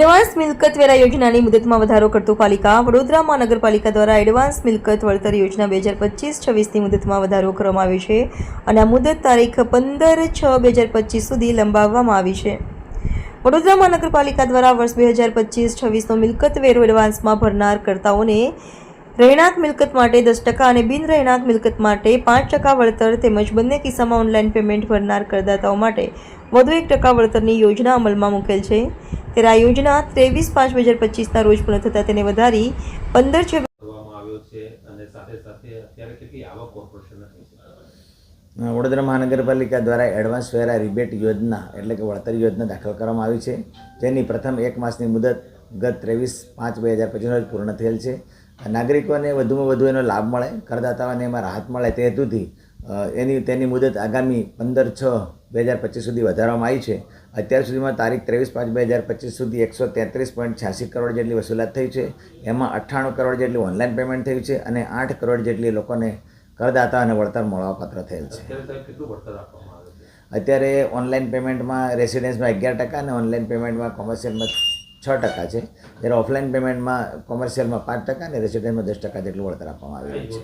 Advance મિલકત વેરા યોજનાની મુદતમાં વધારો કરતું પાલિકા વડોદરા મહાનગરપાલિકા દ્વારા એડવાન્સ મિલકત વળતર યોજના બે હજાર પચીસ છવ્વીસની મુદતમાં વધારો કરવામાં આવ્યો છે અને આ મુદત તારીખ પંદર છ બે હજાર પચીસ સુધી લંબાવવામાં આવી છે. વડોદરા મહાનગરપાલિકા દ્વારા વર્ષ બે હજાર પચીસ છવ્વીસનો મિલકત વેરો એડવાન્સમાં ભરનાર કરતાઓને રહેણાંક મિલકત માટે દસ ટકા અને બિન રહેણાંક મિલકત માટે પાંચ ટકા વળતર તેમજ બંને કિસ્સામાં ઓનલાઈન પેમેન્ટ ભરનાર કરદાતાઓ માટે વધુ એક ટકા વળતરની યોજના અમલમાં મૂકેલ છે. ત્યારે આ યોજના ત્રેવીસ પાંચ બે હજાર પચીસના રોજ પૂર્ણ થતાં તેને વધારી પંદર છ છે અને સાથે સાથે અત્યારે કેટલી આવક કોર્પોરેશનને થઈ છે? વડોદરા મહાનગરપાલિકા દ્વારા એડવાન્સ વેરા રિબેટ યોજના એટલે કે વળતર યોજના દાખલ કરવામાં આવી છે જેની પ્રથમ એક માસની મુદત ગત ત્રેવીસ પાંચ બે હજાર પચીસ રોજ પૂર્ણ થયેલ છે. નાગરિકોને વધુમાં વધુ એનો લાભ મળે કરદાતાઓને એમાં રાહત મળે તે હેતુથી એની તેની મુદત આગામી પંદર છ બે હજાર પચીસ સુધી વધારવામાં આવી છે. અત્યાર સુધીમાં તારીખ ત્રેવીસ પાંચ બે હજાર પચીસ સુધી એકસો તેત્રીસ પોઈન્ટ છ્યાસી કરોડ જેટલી વસૂલાત થઈ છે. એમાં અઠ્ઠાણું કરોડ જેટલી ઓનલાઈન પેમેન્ટ થયું છે અને આઠ કરોડ જેટલી લોકોને કરદાતા અને વળતર મળવાપાત્ર થયેલ છે? અત્યારે ઓનલાઈન પેમેન્ટમાં રેસિડેન્સમાં અગિયાર ટકા અને ઓનલાઈન પેમેન્ટમાં કોમર્શિયલમાં છ ટકા છે. જ્યારે ઓફલાઈન પેમેન્ટમાં કોમર્શિયલમાં પાંચ ટકા અને રેસિડેન્ટમાં દસ ટકા જેટલું વળતર આપવામાં આવ્યું છે?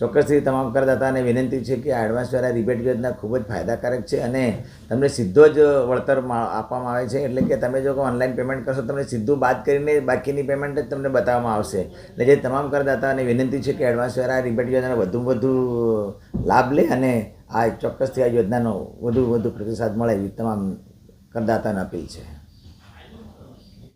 ચોક્કસથી તમામ કરદાતાને વિનંતી છે કે આ એડવાન્સ દ્વારા રિબેટ યોજના ખૂબ જ ફાયદાકારક છે અને તમને સીધો જ વળતર આપવામાં આવે છે. એટલે કે તમે જો ઓનલાઈન પેમેન્ટ કરશો તમને સીધું બાદ કરીને બાકીની પેમેન્ટ જ તમને બતાવવામાં આવશે. એટલે જે તમામ કરદાતાને વિનંતી છે કે એડવાન્સ દ્વારા રિબેટ યોજનાનો વધુ વધુ લાભ લે અને આ ચોક્કસથી આ યોજનાનો વધુ વધુ પ્રતિસાદ મળે એવી તમામ કરદાતાને અપીલ છે.